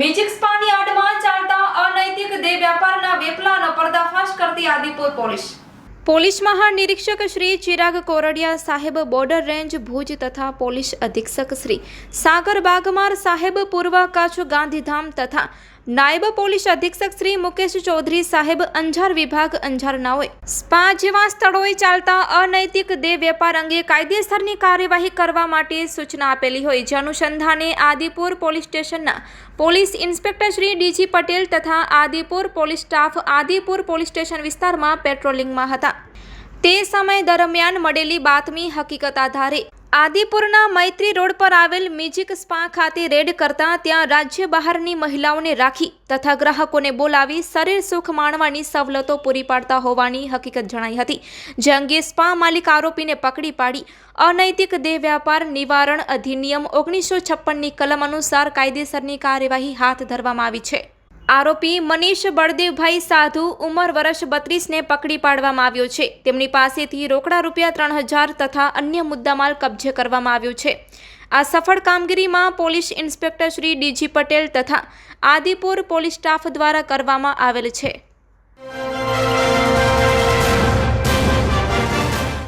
Magic સ્પાની આડમાં ચાલતા અનૈતિક દેહ વ્યાપારના વેપલાનો પર્દાફાશ કરતી આદિપુર પોલીસ. પોલીસ મહાનિરીક્ષક શ્રી ચિરાગ કોરડિયા સાહેબ બોર્ડર રેન્જ ભુજ તથા પોલીસ અધિક્ષક શ્રી સાગર બાગમાર સાહેબ પૂર્વ કચ્છ ગાંધીધામ તથા નાયબ પોલીસ અધિક્ષક શ્રી મુકેશ ચૌધરી સાહેબ અંજાર વિભાગ અંજારનાઓએ સ્પા જેવા સ્થળોએ ચાલતા અનૈતિક દેહ વેપાર અંગે કાયદેસરની કાર્યવાહી કરવા માટે સૂચના આપેલી હોય. જે અનુસંધાને આદિપુર પોલીસ સ્ટેશનના police inspector Shri D G Patel તથા Adipur police staff Adipur police station વિસ્તારમાં પેટ્રોલિંગમાં હતા. તે સમય દરમિયાન મળેલી બાતમી હકીકત આધારે આદિપુરના મૈત્રી રોડ પર આવેલ મ્યુઝિક સ્પા ખાતે રેડ કરતા ત્યાં રાજ્ય બહારની મહિલાઓને રાખી તથા ગ્રાહકોને બોલાવી શરીર સુખ માણવાની સવલતો પૂરી પાડતા હોવાની હકીકત જણાઈ હતી. જે અંગે સ્પા માલિક આરોપીને પકડી પાડી અનૈતિક દેહ વ્યાપાર નિવારણ અધિનિયમ ઓગણીસો છપ્પનની કલમ અનુસાર કાયદેસરની કાર્યવાહી હાથ ધરવામાં આવી છે. આરોપી મનીષ બળદેવભાઈ સાધુ ઉંમર વર્ષ બત્રીસને પકડી પાડવામાં આવ્યો છે. તેમની પાસેથી રોકડા રૂપિયા ત્રણ હજાર તથા અન્ય મુદ્દામાલ કબજે કરવામાં આવ્યો છે. આ સફળ કામગીરીમાં police inspector Shri D G Patel તથા આદિપુર પોલીસ સ્ટાફ દ્વારા કરવામાં આવેલ છે.